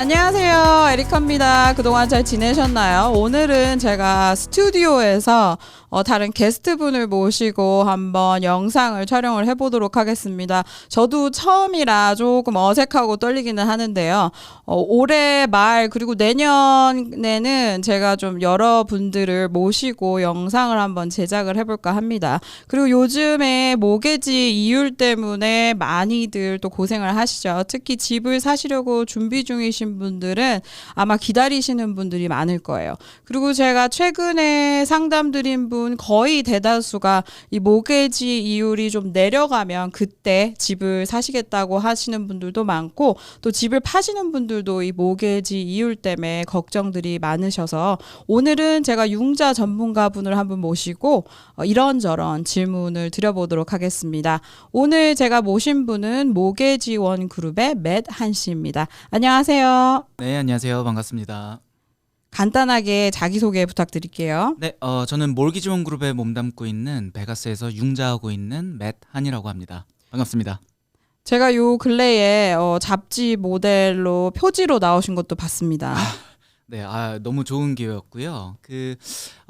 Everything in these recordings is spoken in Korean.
안녕하세요. 에리카입니다. 그동안 잘 지내셨나요? 오늘은 제가 스튜디오에서 어, 다른 게스트분을 모시고 한번 영상을 촬영을 해보도록 하겠습니다. 저도 처음이라 조금 어색하고 떨리기는 하는데요. 어, 올해 말 그리고 내년에는 제가 좀 여러분들을 모시고 영상을 한번 제작을 해볼까 합니다. 그리고 요즘에 모계지 이율 때문에 많이들 또 고생을 하시죠. 특히 집을 사시려고 준비 중이신 분들은 아마 기다리시는 분들이 많을 거예요. 그리고 제가 최근에 상담 드린 분 거의 대다수가 이 모계지 이율이 좀 내려가면 그때 집을 사시겠다고 하시는 분들도 많고 또 집을 파시는 분들도 이 모계지 이율 때문에 걱정들이 많으셔서 오늘은 제가 융자 전문가분을 한 분 모시고 어, 이런저런 질문을 드려보도록 하겠습니다. 오늘 제가 모신 분은 모계지원 그룹의 맷 한 씨입니다. 안녕하세요. 네, 안녕하세요. 반갑습니다. 간단하게 자기소개 부탁드릴게요. 네, 어, 저는 몰기지원 그룹에 몸담고 있는 베가스에서 융자하고 있는 맷 한이라고 합니다. 반갑습니다. 제가 요 근래에 어, 잡지 모델로 표지로 나오신 것도 봤습니다. 네, 아, 너무 좋은 기회였고요. 그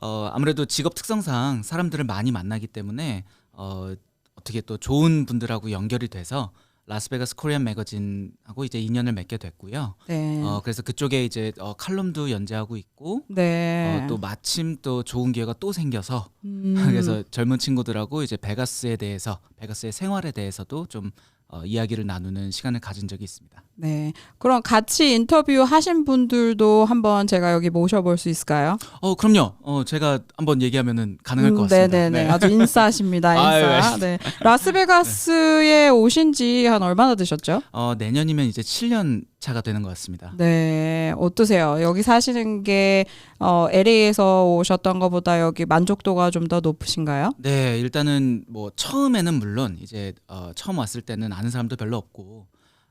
어, 아무래도 직업 특성상 사람들을 많이 만나기 때문에 어, 어떻게 또 좋은 분들하고 연결이 돼서 라스베가스 코리안 매거진하고 이제 인연을 맺게 됐고요. 네. 어, 그래서 그쪽에 이제 어, 칼럼도 연재하고 있고 네. 어, 또 마침 또 좋은 기회가 또 생겨서 음, 그래서 젊은 친구들하고 이제 베가스에 대해서 베가스의 생활에 대해서도 좀 어, 이야기를 나누는 시간을 가진 적이 있습니다. 네. 그럼 같이 인터뷰 하신 분들도 한번 제가 여기 모셔볼 수 있을까요? 어 그럼요. 어 제가 한번 얘기하면은 가능할 것 같습니다. 네네 네. 아주 인싸십니다. 인싸. 네. 라스베가스에 오신 지 한 얼마나 되셨죠? 어 내년이면 이제 7년 차가 되는 것 같습니다. 네. 어떠세요? 여기 사시는 게 어, LA에서 오셨던 것보다 여기 만족도가 좀 더 높으신가요? 네, 일단은 뭐 처음에는 물론 이제 어, 처음 왔을 때는 아는 사람도 별로 없고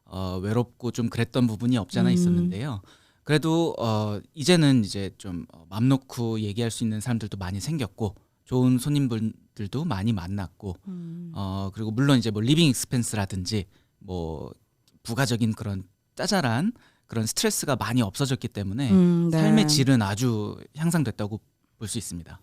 어, 외롭고 좀 그랬던 부분이 없지 않아 음. 있었는데요. 그래도 어, 이제는 이제 좀 어, 맘 놓고 얘기할 수 있는 사람들도 많이 생겼고 좋은 손님분들도 많이 만났고 음. 어 그리고 물론 이제 뭐 리빙 익스펜스라든지 뭐 부가적인 그런 짜잘한 그런 스트레스가 많이 없어졌기 때문에 음, 네. 삶의 질은 아주 향상됐다고 볼 수 있습니다.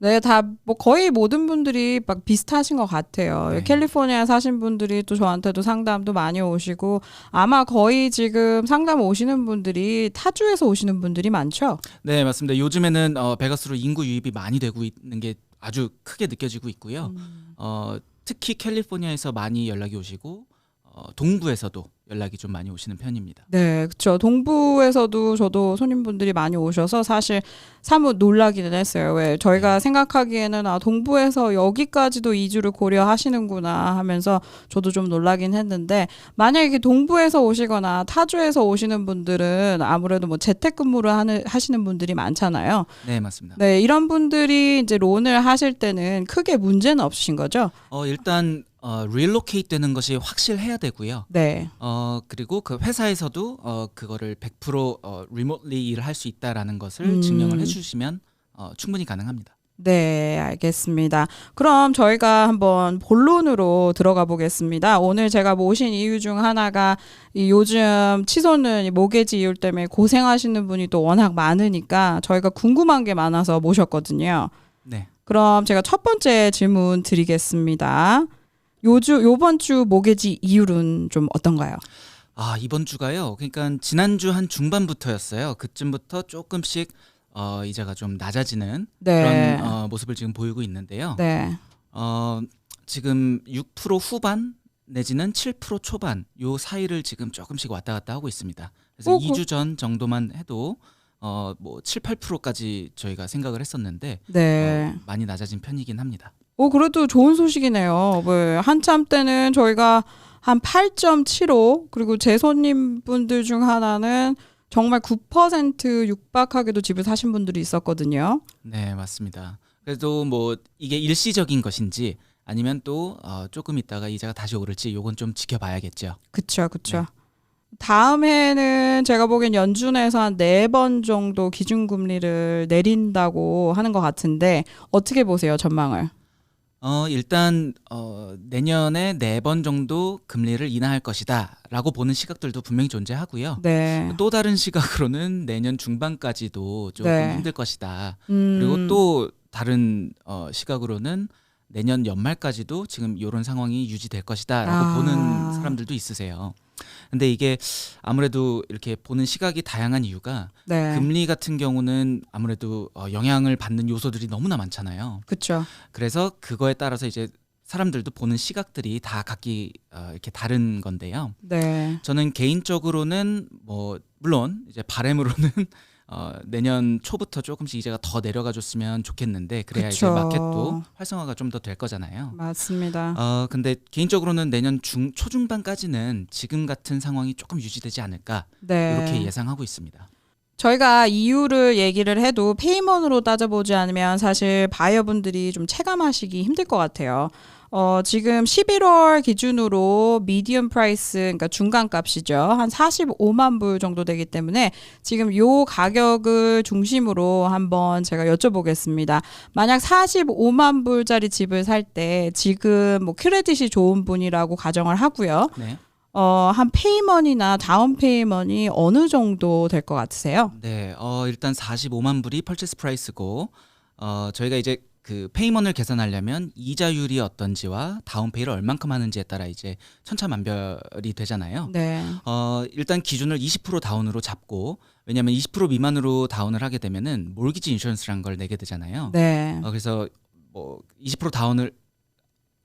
네, 다 뭐 거의 모든 분들이 막 비슷하신 것 같아요. 네. 캘리포니아 사신 분들이 또 저한테도 상담도 많이 오시고 아마 거의 지금 상담 오시는 분들이 타주에서 오시는 분들이 많죠. 네 맞습니다. 요즘에는 어, 베가스로 인구 유입이 많이 되고 있는 게 아주 크게 느껴지고 있고요. 음. 어, 특히 캘리포니아에서 많이 연락이 오시고 어, 동부에서도 연락이 좀 많이 오시는 편입니다. 네, 그렇죠. 동부에서도 저도 손님분들이 많이 오셔서 사실 사뭇 놀라기는 했어요. 왜 저희가 생각하기에는 아 동부에서 여기까지도 이주를 고려하시는구나 하면서 저도 좀 놀라긴 했는데 만약에 동부에서 오시거나 타주에서 오시는 분들은 아무래도 뭐 재택근무를 하는 하시는 분들이 많잖아요. 네 맞습니다. 네, 이런 분들이 이제 론을 하실 때는 크게 문제는 없으신 거죠? 어, 일단 어, 릴로케이트 되는 것이 확실해야 되고요. 네. 어 그리고 그 회사에서도 어 그거를 100% 어, 리모틀리 일을 할 수 있다라는 것을 음. 증명을 해 주시면 어, 충분히 가능합니다. 네, 알겠습니다. 그럼 저희가 한번 본론으로 들어가 보겠습니다. 오늘 제가 모신 이유 중 하나가 이 요즘 치솟는 이 모계지 이율 때문에 고생하시는 분이 또 워낙 많으니까 저희가 궁금한 게 많아서 모셨거든요. 네. 그럼 제가 첫 번째 질문 드리겠습니다. 요주 요번 주 모계지 이율은 좀 어떤가요? 아 이번 주가요. 그러니까 지난주 한 중반부터였어요. 그쯤부터 조금씩 어 이자가 좀 낮아지는 네. 그런 어, 모습을 지금 보이고 있는데요. 네. 어 지금 6% 후반 내지는 7% 초반 요 사이를 지금 조금씩 왔다 갔다 하고 있습니다. 그래서 어, 그- 2주 전 정도만 해도 어뭐 7, 8%까지 저희가 생각을 했었는데 네. 어, 많이 낮아진 편이긴 합니다. 오, 그래도 좋은 소식이네요. 왜 한참 때는 저희가 한 8.75 그리고 제 손님분들 중 하나는 정말 9% 육박하게도 집을 사신 분들이 있었거든요. 네, 맞습니다. 그래도 뭐 이게 일시적인 것인지 아니면 또 어, 조금 있다가 이자가 다시 오를지 요건 좀 지켜봐야겠죠. 그쵸, 그쵸. 다음 해는 제가 보기엔 연준에서 한 네 번 정도 기준금리를 내린다고 하는 것 같은데 어떻게 보세요, 전망을? 어, 일단 어, 내년에 네 번 정도 금리를 인하할 것이다라고 보는 시각들도 분명히 존재하고요. 네. 또 다른 시각으로는 내년 중반까지도 조금 네. 힘들 것이다. 음, 그리고 또 다른 어, 시각으로는 내년 연말까지도 지금 이런 상황이 유지될 것이다라고 아. 보는 사람들도 있으세요. 근데 이게 아무래도 이렇게 보는 시각이 다양한 이유가 네. 금리 같은 경우는 아무래도 어, 영향을 받는 요소들이 너무나 많잖아요. 그렇죠. 그래서 그거에 따라서 이제 사람들도 보는 시각들이 다 각기 어, 이렇게 다른 건데요. 네. 저는 개인적으로는 뭐 물론 이제 바램으로는 어, 내년 초부터 조금씩 이제가 더 내려가 줬으면 좋겠는데 그래야 이제 그쵸. 마켓도 활성화가 좀 더 될 거잖아요. 맞습니다. 어 근데 개인적으로는 내년 중 초중반까지는 지금 같은 상황이 조금 유지되지 않을까 네. 이렇게 예상하고 있습니다. 저희가 이유를 얘기를 해도 페이먼으로 따져보지 않으면 사실 바이어분들이 좀 체감하시기 힘들 것 같아요. 어, 지금 11월 기준으로 미디엄 프라이스, 그러니까 중간 값이죠. 한 45만 불 정도 되기 때문에 지금 요 가격을 중심으로 한번 제가 여쭤보겠습니다. 만약 45만 불짜리 집을 살 때 지금 뭐 크레딧이 좋은 분이라고 가정을 하고요. 네. 어, 한 페이먼이나 다운 페이먼이 어느 정도 될 것 같으세요? 네. 어 일단 45만 불이 펄체스 프라이스고 어 저희가 이제 그 페이먼을 계산하려면 이자율이 어떤지와 다운페이를 얼만큼 하는지에 따라 이제 천차만별이 되잖아요. 네. 어 일단 기준을 20% 다운으로 잡고 왜냐하면 20% 미만으로 다운을 하게 되면은 몰기지 인슈런스라는 걸 내게 되잖아요. 네. 어, 그래서 뭐 20% 다운을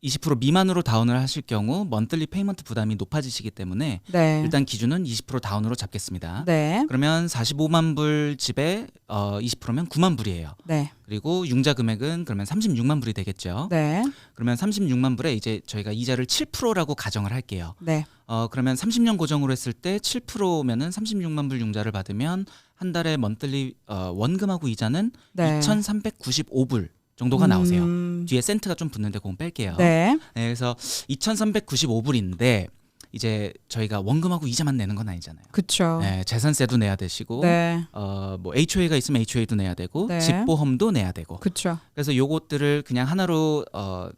20% 미만으로 다운을 하실 경우 먼틀리 페이먼트 부담이 높아지시기 때문에 네. 일단 기준은 20% 다운으로 잡겠습니다. 네. 그러면 45만 불 집에 어 20%면 9만 불이에요. 네. 그리고 융자 금액은 그러면 36만 불이 되겠죠. 네. 그러면 36만 불에 이제 저희가 이자를 7%라고 가정을 할게요. 네. 어 그러면 30년 고정으로 했을 때 7%면은 36만 불 융자를 받으면 한 달에 먼틀리 어 원금하고 이자는 네. 2,395불 정도가 나오세요. 음, 뒤에 센트가 좀 붙는데 그건 뺄게요. 네. 네, 그래서 2,395불인데 이제 저희가 원금하고 이자만 내는 건 아니잖아요. 그쵸. 네, 재산세도 내야 되시고 네. 어, 뭐 HOA가 있으면 HOA도 내야 되고 네. 집보험도 내야 되고 그쵸. 그래서 요것들을 그냥 하나로 어,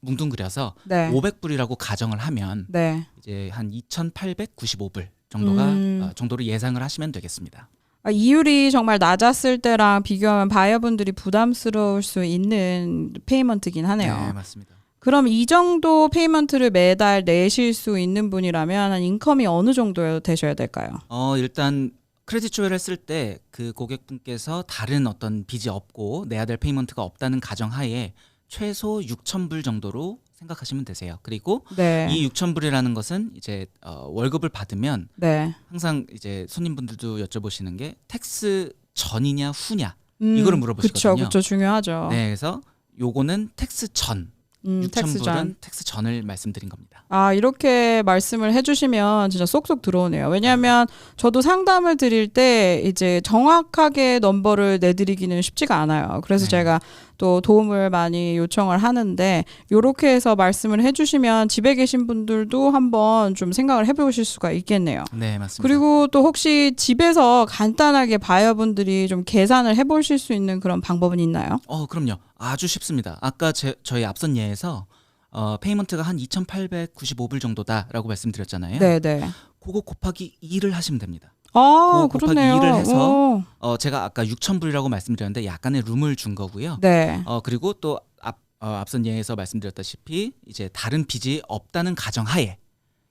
뭉뚱그려서 네. 500불이라고 가정을 하면 네. 이제 한 2,895불 정도가 음. 어, 정도로 예상을 하시면 되겠습니다. 아, 이율이 정말 낮았을 때랑 비교하면 바이어분들이 부담스러울 수 있는 페이먼트긴 하네요. 네, 맞습니다. 그럼 이 정도 페이먼트를 매달 내실 수 있는 분이라면 한 인컴이 어느 정도 되셔야 될까요? 어, 일단 크레딧 조회를 했을 때 그 고객분께서 다른 어떤 빚이 없고 내야 될 페이먼트가 없다는 가정하에 최소 6,000불 정도로 생각하시면 되세요. 그리고 네. 이 6,000불이라는 것은 이제 어, 월급을 받으면 네. 항상 이제 손님분들도 여쭤보시는 게 텍스 전이냐 후냐 음, 이거를 물어보시거든요. 그쵸, 그쵸, 중요하죠. 네, 그래서 요거는 텍스 전 음, 6,000불은 텍스 전. 텍스 전을 말씀드린 겁니다. 아, 이렇게 말씀을 해주시면 진짜 쏙쏙 들어오네요. 왜냐하면 저도 상담을 드릴 때 이제 정확하게 넘버를 내드리기는 쉽지가 않아요. 그래서 네. 제가 또 도움을 많이 요청을 하는데 이렇게 해서 말씀을 해주시면 집에 계신 분들도 한번 좀 생각을 해보실 수가 있겠네요. 네, 맞습니다. 그리고 또 혹시 집에서 간단하게 바이어분들이 좀 계산을 해보실 수 있는 그런 방법은 있나요? 어, 그럼요. 아주 쉽습니다. 아까 제, 저희 앞선 예에서 어, 페이먼트가 한 2,895불 정도다라고 말씀드렸잖아요. 네, 네. 그거 곱하기 2를 하시면 됩니다. 아, 그거 곱하기 그렇네요. 일을 해서 오, 어, 제가 아까 6,000불이라고 말씀드렸는데 약간의 룸을 준 거고요. 네. 어, 그리고 또 앞, 어, 앞선 예에서 말씀드렸다시피 이제 다른 빚이 없다는 가정하에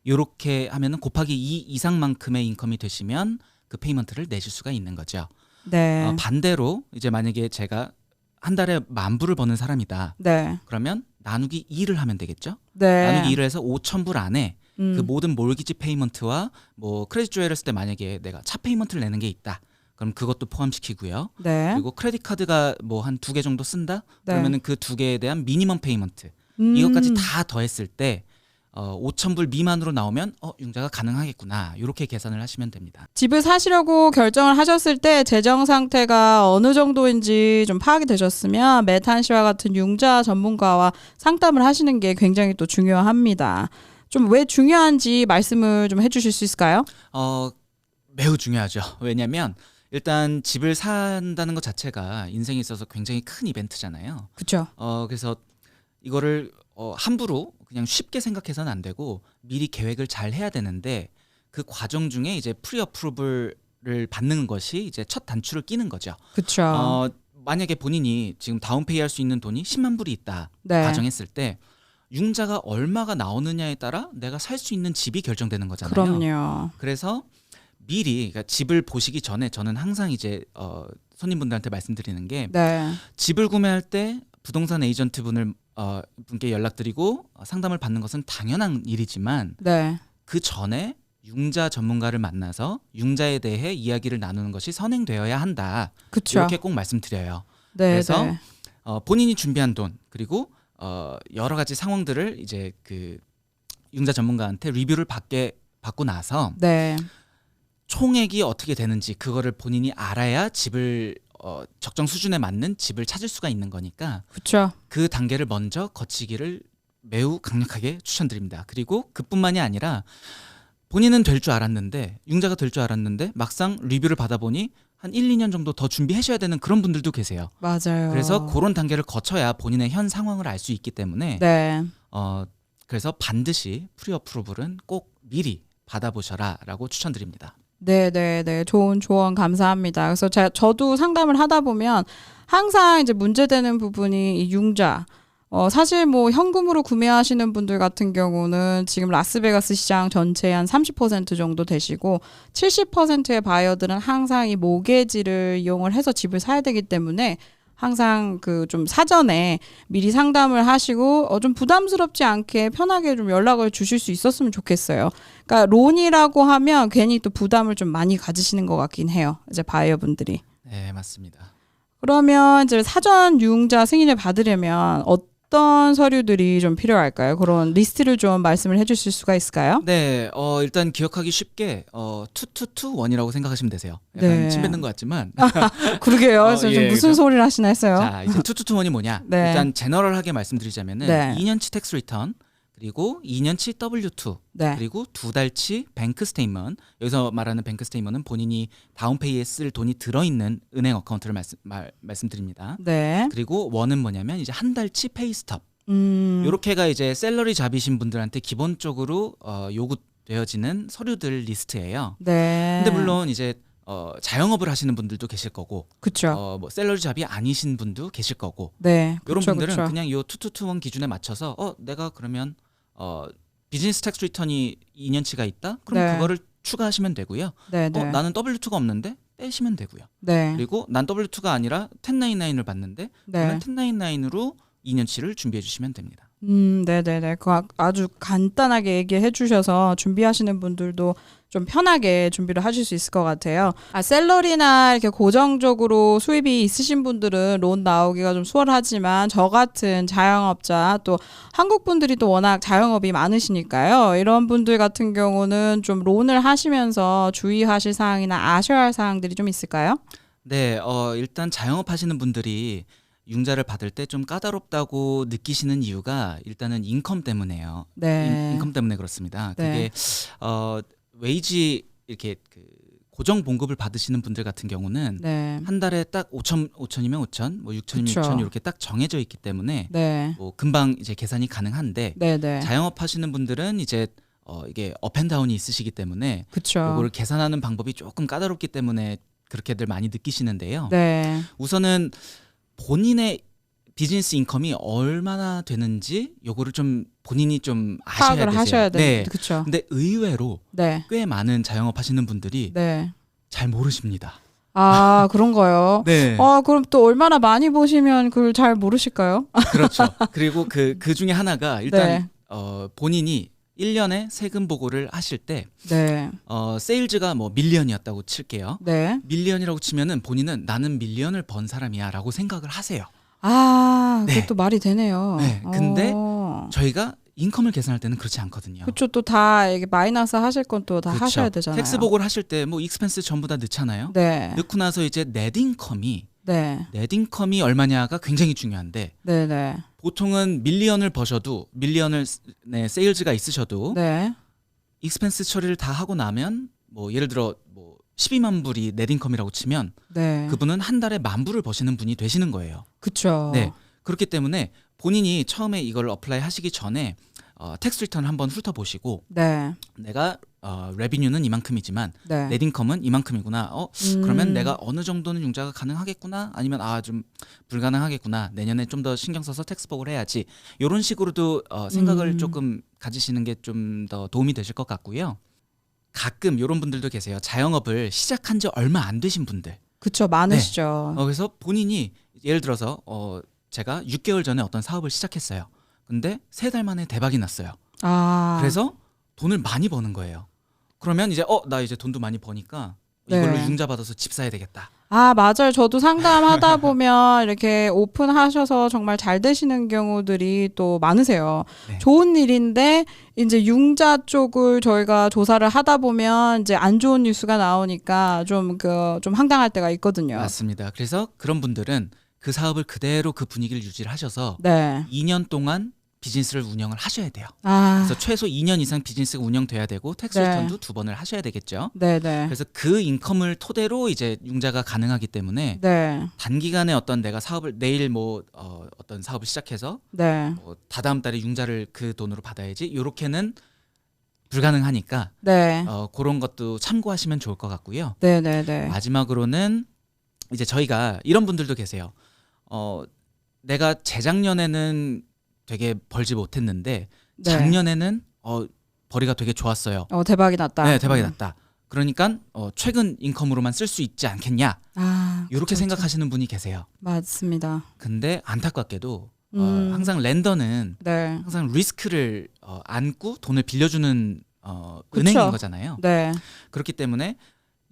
요렇게 하면은 곱하기 2 이상만큼의 인컴이 되시면 그 페이먼트를 내실 수가 있는 거죠. 네. 어, 반대로 이제 만약에 제가 한 달에 만 불을 버는 사람이다. 네. 그러면 나누기 2를 하면 되겠죠? 네. 나누기 2를 해서 5,000불 안에 음. 그 모든 몰기지 페이먼트와 뭐 크레딧 조회를 했을 때 만약에 내가 차 페이먼트를 내는 게 있다. 그럼 그것도 포함시키고요. 네. 그리고 크레딧 카드가 뭐 한 두 개 정도 쓴다. 네. 그러면은 그 두 개에 대한 미니멈 페이먼트 음. 이것까지 다 더했을 때 어, 5,000불 미만으로 나오면 어, 융자가 가능하겠구나. 이렇게 계산을 하시면 됩니다. 집을 사시려고 결정을 하셨을 때 재정 상태가 어느 정도인지 좀 파악이 되셨으면 메탄 씨와 같은 융자 전문가와 상담을 하시는 게 굉장히 또 중요합니다. 좀 왜 중요한지 말씀을 좀 해주실 수 있을까요? 어, 매우 중요하죠. 왜냐면 일단 집을 산다는 것 자체가 인생에 있어서 굉장히 큰 이벤트잖아요. 그렇죠. 어, 그래서 이거를 어, 함부로 그냥 쉽게 생각해서는 안 되고 미리 계획을 잘 해야 되는데 그 과정 중에 이제 프리 어프로블을 받는 것이 이제 첫 단추를 끼는 거죠. 그쵸. 어, 만약에 본인이 지금 다운페이 할 수 있는 돈이 10만 불이 있다 네. 가정했을 때 융자가 얼마가 나오느냐에 따라 내가 살 수 있는 집이 결정되는 거잖아요. 그럼요. 그래서 미리 그러니까 집을 보시기 전에 저는 항상 이제 어, 손님분들한테 말씀드리는 게 네. 집을 구매할 때 부동산 에이전트 분을 어, 분께 연락드리고 어, 상담을 받는 것은 당연한 일이지만 네. 그 전에 융자 전문가를 만나서 융자에 대해 이야기를 나누는 것이 선행되어야 한다. 그쵸. 이렇게 꼭 말씀드려요. 네, 그래서 네. 어, 본인이 준비한 돈 그리고 어, 여러 가지 상황들을 이제 그 융자 전문가한테 리뷰를 받게 받고 나서 네. 총액이 어떻게 되는지 그거를 본인이 알아야 집을 어, 적정 수준에 맞는 집을 찾을 수가 있는 거니까 그쵸. 그 단계를 먼저 거치기를 매우 강력하게 추천드립니다. 그리고 그뿐만이 아니라 본인은 될 줄 알았는데 융자가 될 줄 알았는데 막상 리뷰를 받아보니 한 1, 2년 정도 더 준비하셔야 되는 그런 분들도 계세요. 맞아요. 그래서 그런 단계를 거쳐야 본인의 현 상황을 알 수 있기 때문에 네. 어 그래서 반드시 프리 어프로블은 꼭 미리 받아보셔라라고 추천드립니다. 네, 네, 네. 좋은 조언 감사합니다. 그래서 제가 저도 상담을 하다 보면 항상 이제 문제되는 부분이 이 융자. 어, 사실 뭐 현금으로 구매하시는 분들 같은 경우는 지금 라스베가스 시장 전체의 한 30% 정도 되시고 70%의 바이어들은 항상 이 모게지를 이용을 해서 집을 사야 되기 때문에 항상 그 좀 사전에 미리 상담을 하시고 어 좀 부담스럽지 않게 편하게 좀 연락을 주실 수 있었으면 좋겠어요. 그러니까 론이라고 하면 괜히 또 부담을 좀 많이 가지시는 것 같긴 해요. 이제 바이어분들이. 네 맞습니다. 그러면 이제 사전 유흥자 승인을 받으려면 어떤 서류들이 좀 필요할까요? 그런 리스트를 좀 말씀을 해주실 수가 있을까요? 네, 어, 일단 기억하기 쉽게 어, 투투투원이라고 생각하시면 되세요. 약간 네. 침 뱉는 것 같지만 그러게요. 어, 그래서 좀 예, 무슨 그죠? 소리를 하시나 했어요. 자 이제 투투투원이 뭐냐? 네. 일단 제너럴하게 말씀드리자면 은 네. 2년치 텍스 리턴 그리고 2년치 W2 네. 그리고 두 달치 뱅크 스테이먼 여기서 말하는 뱅크 스테이먼은 본인이 다운페이에 쓸 돈이 들어있는 은행 어카운트를 말씀, 말, 말씀드립니다. 네. 그리고 원은 뭐냐면 이제 한 달치 페이 스톱 음. 요렇게가 이제 셀러리 잡이신 분들한테 기본적으로 어, 요구되어지는 서류들 리스트예요. 네. 근데 물론 이제 어, 자영업을 하시는 분들도 계실 거고 그쵸. 어, 뭐 셀러리 잡이 아니신 분도 계실 거고 네. 이런 분들은 그쵸. 그냥 요 투투투원 기준에 맞춰서 어 내가 그러면 어 비즈니스 텍스 리턴이 2년치가 있다? 그럼 네. 그거를 추가하시면 되고요. 네, 네. 어 나는 W2가 없는데 빼시면 되고요. 네. 그리고 난 W2가 아니라 1099을 받는데 네. 그러면 1099로 2년치를 준비해 주시면 됩니다. 음, 네네네. 그 아- 아주 간단하게 얘기해 주셔서 준비하시는 분들도 좀 편하게 준비를 하실 수 있을 것 같아요. 아, 셀러리나 이렇게 고정적으로 수입이 있으신 분들은 론 나오기가 좀 수월하지만 저 같은 자영업자 또 한국 분들이 또 워낙 자영업이 많으시니까요. 이런 분들 같은 경우는 좀 론을 하시면서 주의하실 사항이나 아셔야 할 사항들이 좀 있을까요? 네, 어 일단 자영업 하시는 분들이 융자를 받을 때 좀 까다롭다고 느끼시는 이유가 일단은 인컴 때문에요. 네. 인, 인컴 때문에 그렇습니다. 네. 그게 어 웨이지 이렇게 그 고정 봉급을 받으시는 분들 같은 경우는 네. 한 달에 딱 5천 5천이면 5천, 뭐 6천이면 그쵸. 6천 이렇게 딱 정해져 있기 때문에 네. 뭐 금방 이제 계산이 가능한데 네 네. 자영업 하시는 분들은 이제 어 이게 업앤다운이 있으시기 때문에 그쵸. 이거를 계산하는 방법이 조금 까다롭기 때문에 그렇게들 많이 느끼시는데요. 네. 우선은 본인의 비즈니스 인컴이 얼마나 되는지 요거를 좀 본인이 좀 아셔야 파악을 되세요. 하셔야 돼요. 네. 그쵸. 근데 의외로 네. 꽤 많은 자영업 하시는 분들이 네. 잘 모르십니다. 아, 그런 거요. 네. 아, 그럼 또 얼마나 많이 보시면 그걸 잘 모르실까요? 그렇죠. 그리고 그, 그 중에 하나가 일단, 네. 어, 본인이 1년에 세금 보고를 하실 때, 네. 어, 세일즈가 뭐 밀리언이었다고 칠게요. 네. 밀리언이라고 치면은 본인은 나는 밀리언을 번 사람이야 라고 생각을 하세요. 아, 네. 그것도 말이 되네요. 네, 근데 어. 저희가 인컴을 계산할 때는 그렇지 않거든요. 그쵸, 또다 이게 마이너스 하실 건 또 다 그렇죠. 하셔야 되잖아요. 텍스 보고를 하실 때 뭐 익스펜스 전부 다 넣잖아요. 네. 넣고 나서 이제 넷 인컴이 네. 넷 인컴이 얼마냐가 굉장히 중요한데 네, 네. 보통은 밀리언을 버셔도 밀리언을 네, 세일즈가 있으셔도 네. 익스펜스 처리를 다 하고 나면 뭐 예를 들어 뭐 12만 불이 넷 인컴이라고 치면 네. 그분은 한 달에 만 불을 버시는 분이 되시는 거예요. 그쵸. 네. 그렇기 때문에 본인이 처음에 이걸 어플라이 하시기 전에 어, 텍스 리턴을 한번 훑어보시고 네. 내가 어, 레비뉴는 이만큼이지만 네. 넷인컴은 이만큼이구나. 어 음. 그러면 내가 어느 정도는 융자가 가능하겠구나 아니면 아 좀 불가능하겠구나 내년에 좀 더 신경 써서 텍스복을 해야지 이런 식으로도 어, 생각을 음. 조금 가지시는 게 좀 더 도움이 되실 것 같고요. 가끔 이런 분들도 계세요. 자영업을 시작한 지 얼마 안 되신 분들. 그쵸 많으시죠. 어, 그래서 본인이 예를 들어서 어, 제가 6개월 전에 어떤 사업을 시작했어요. 근데 세 달 만에 대박이 났어요. 아. 그래서 돈을 많이 버는 거예요. 그러면 이제 어 나 이제 돈도 많이 버니까 이걸로 네. 융자 받아서 집 사야 되겠다. 아, 맞아요. 저도 상담하다 보면 이렇게 오픈하셔서 정말 잘 되시는 경우들이 또 많으세요. 네. 좋은 일인데 이제 융자 쪽을 저희가 조사를 하다 보면 이제 안 좋은 뉴스가 나오니까 좀 그 좀 황당할 때가 있거든요. 맞습니다. 그래서 그런 분들은 그 사업을 그대로 그 분위기를 유지를 하셔서 네. 2년 동안 비즈니스를 운영을 하셔야 돼요. 아. 그래서 최소 2년 이상 비즈니스가 운영돼야 되고 텍스 네. 리턴도 두 번을 하셔야 되겠죠. 네, 네. 그래서 그 인컴을 토대로 이제 융자가 가능하기 때문에 네. 단기간에 어떤 내가 사업을 내일 뭐 어, 어떤 사업을 시작해서 네. 뭐 다다음 달에 융자를 그 돈으로 받아야지 요렇게는 불가능하니까 네. 어, 그런 것도 참고하시면 좋을 것 같고요. 네, 네, 네. 마지막으로는 이제 저희가 이런 분들도 계세요. 어, 내가 재작년에는 되게 벌지 못했는데 네. 작년에는 어, 벌이가 되게 좋았어요. 어, 대박이 났다. 네, 대박이 음. 났다. 그러니까 어, 최근 인컴으로만 쓸 수 있지 않겠냐 아. 이렇게. 생각하시는 분이 계세요. 맞습니다. 근데 안타깝게도 음. 어, 항상 렌더는 네. 항상 리스크를 어, 안고 돈을 빌려주는 어, 그쵸. 은행인 거잖아요. 네. 그렇기 때문에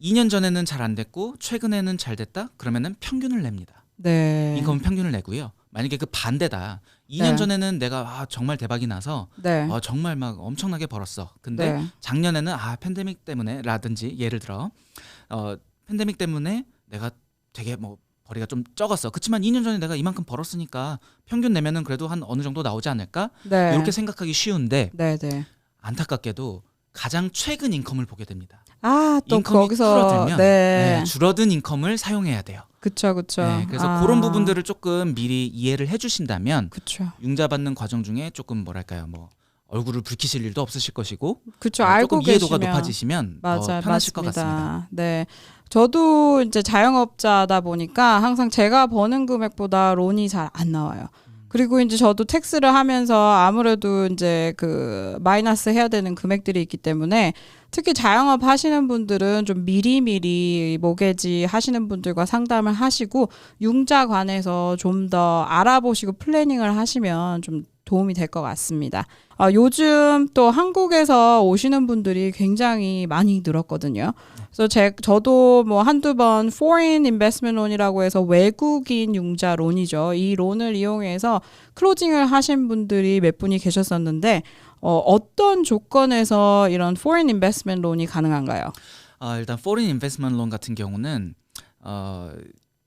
2년 전에는 잘 안 됐고 최근에는 잘 됐다. 그러면은 평균을 냅니다. 네. 인컴 평균을 내고요. 만약에 그 반대다. 2년 네. 전에는 내가 아, 정말 대박이 나서 네. 어, 정말 막 엄청나게 벌었어. 근데 네. 작년에는 아 팬데믹 때문에라든지 예를 들어 어 팬데믹 때문에 내가 되게 뭐 벌이가 좀 적었어. 그렇지만 2년 전에 내가 이만큼 벌었으니까 평균 내면은 그래도 한 어느 정도 나오지 않을까? 네. 이렇게 생각하기 쉬운데 네, 네. 안타깝게도 가장 최근 인컴을 보게 됩니다. 아, 또 인컴이 거기서 줄어들면 네. 네, 줄어든 인컴을 사용해야 돼요. 그쵸, 그쵸. 네, 그래서 아. 그런 부분들을 조금 미리 이해를 해주신다면 그쵸. 융자 받는 과정 중에 조금 뭐랄까요, 뭐 얼굴을 붉히실 일도 없으실 것이고 그쵸. 어, 알고 이해도가 계시면 높아지시면 더 맞아요, 편하실 것 맞습니다. 같습니다. 네. 저도 이제 자영업자다 보니까 항상 제가 버는 금액보다 론이 잘 안 나와요. 그리고 이제 저도 텍스를 하면서 아무래도 이제 그 마이너스 해야 되는 금액들이 있기 때문에 특히 자영업 하시는 분들은 좀 미리미리 모계지 하시는 분들과 상담을 하시고 융자 관해서 좀 더 알아보시고 플래닝을 하시면 좀 도움이 될 것 같습니다. 아, 요즘 또 한국에서 오시는 분들이 굉장히 많이 늘었거든요. 그래서 제, 저도 뭐 한두 번 foreign investment loan이라고 해서 외국인 융자 론이죠. 이 론을 이용해서 클로징을 하신 분들이 몇 분이 계셨었는데 어, 어떤 조건에서 이런 foreign investment loan이 가능한가요? 아, 일단 foreign investment loan 같은 경우는 어,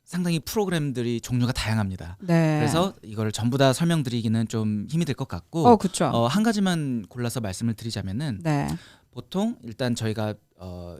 상당히 프로그램들이 종류가 다양합니다. 네. 그래서 이걸 전부 다 설명드리기는 좀 힘이 될것 같고 어, 그렇죠. 어, 한 가지만 골라서 말씀을 드리자면은 네. 보통 일단 저희가 어,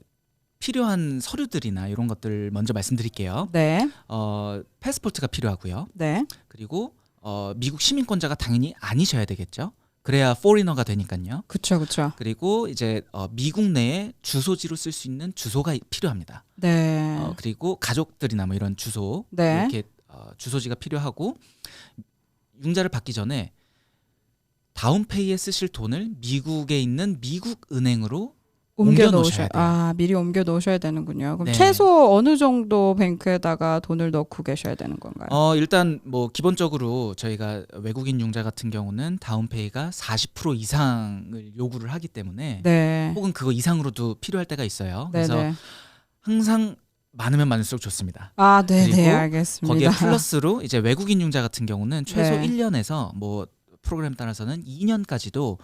필요한 서류들이나 이런 것들 먼저 말씀드릴게요. 네. 어, 패스포트가 필요하고요. 네. 그리고 어, 미국 시민권자가 당연히 아니셔야 되겠죠. 그래야 포리너가 되니까요. 그렇죠. 그렇죠. 그리고 이제 어, 미국 내에 주소지로 쓸 수 있는 주소가 필요합니다. 네. 어, 그리고 가족들이나 뭐 이런 주소 네. 이렇게 어, 주소지가 필요하고 융자를 받기 전에 다운페이에 쓰실 돈을 미국에 있는 미국 은행으로 옮겨 돼요. 아 미리 옮겨 놓으셔야 되는군요. 그럼 네. 최소 어느 정도 뱅크에다가 돈을 넣고 계셔야 되는 건가요? 어 일단 뭐 기본적으로 저희가 외국인 융자 같은 경우는 다운페이가 40% 이상을 요구를 하기 때문에 네. 혹은 그거 이상으로도 필요할 때가 있어요. 그래서. 항상 많으면 많을수록 좋습니다. 아, 네네, 그리고 알겠습니다. 거기에 플러스로 이제 외국인 융자 같은 경우는 최소 네. 1년에서 뭐 프로그램 따라서는 2년까지도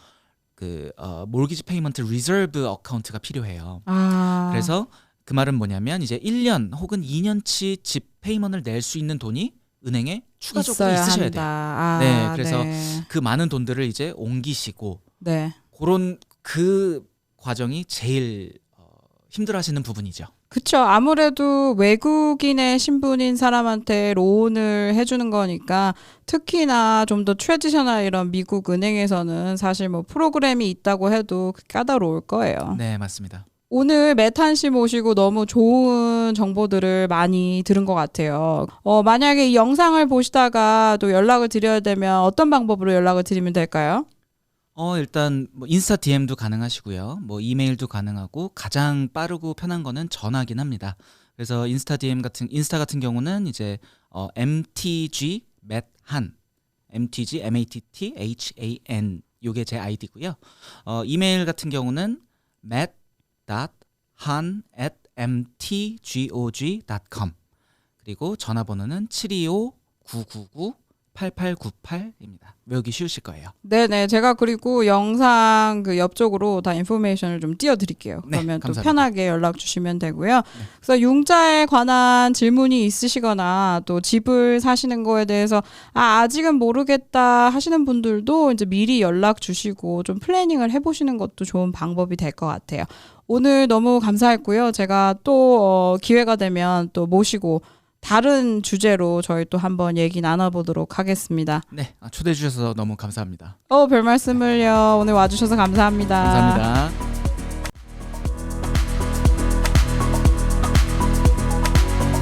그 어, 몰기지 페이먼트 리저브 어카운트가 필요해요. 아, 그래서 그 말은 뭐냐면 이제 1년 혹은 2년치 집 페이먼트를 낼수 있는 돈이 은행에 추가적으로 있으셔야 한다. 돼요. 아, 네, 그래서 네. 그 많은 돈들을 이제 옮기시고 네. 그런 그 과정이 제일 어, 힘들어하시는 부분이죠. 그쵸. 아무래도 외국인의 신분인 사람한테 로운을 해주는 거니까 특히나 좀 더 트레디셔널 이런 미국 은행에서는 사실 뭐 프로그램이 있다고 해도 까다로울 거예요. 네, 맞습니다. 오늘 메탄 씨 모시고 너무 좋은 정보들을 많이 들은 것 같아요. 어, 만약에 이 영상을 보시다가 또 연락을 드려야 되면 어떤 방법으로 연락을 드리면 될까요? 어, 일단 뭐 인스타 DM도 가능하시고요. 뭐 이메일도 가능하고 가장 빠르고 편한 거는 전화긴 합니다. 그래서 인스타 DM 같은 인스타 같은 경우는 이제 어, MTG 맷한 MTG M A T T H A N 요게 제 아이디고요. 어, 이메일 같은 경우는 matt.han@mtgog.com 그리고 전화번호는 725-999-8898입니다. 외우기 쉬우실 거예요. 네네. 제가 그리고 영상 그 옆쪽으로 다 인포메이션을 좀 띄워드릴게요. 네, 그러면 또 감사합니다. 편하게 연락 주시면 되고요. 그래서 융자에 관한 질문이 있으시거나 또 집을 사시는 거에 대해서 아, 아직은 모르겠다 하시는 분들도 이제 미리 연락 주시고 좀 플래닝을 해보시는 것도 좋은 방법이 될 것 같아요. 오늘 너무 감사했고요. 제가 또 어, 기회가 되면 또 모시고 다른 주제로 저희 또 한번 얘기 나눠보도록 하겠습니다. 네, 아, 초대해 주셔서 너무 감사합니다. 어, 별 말씀을요. 오늘 와주셔서 감사합니다. 감사합니다.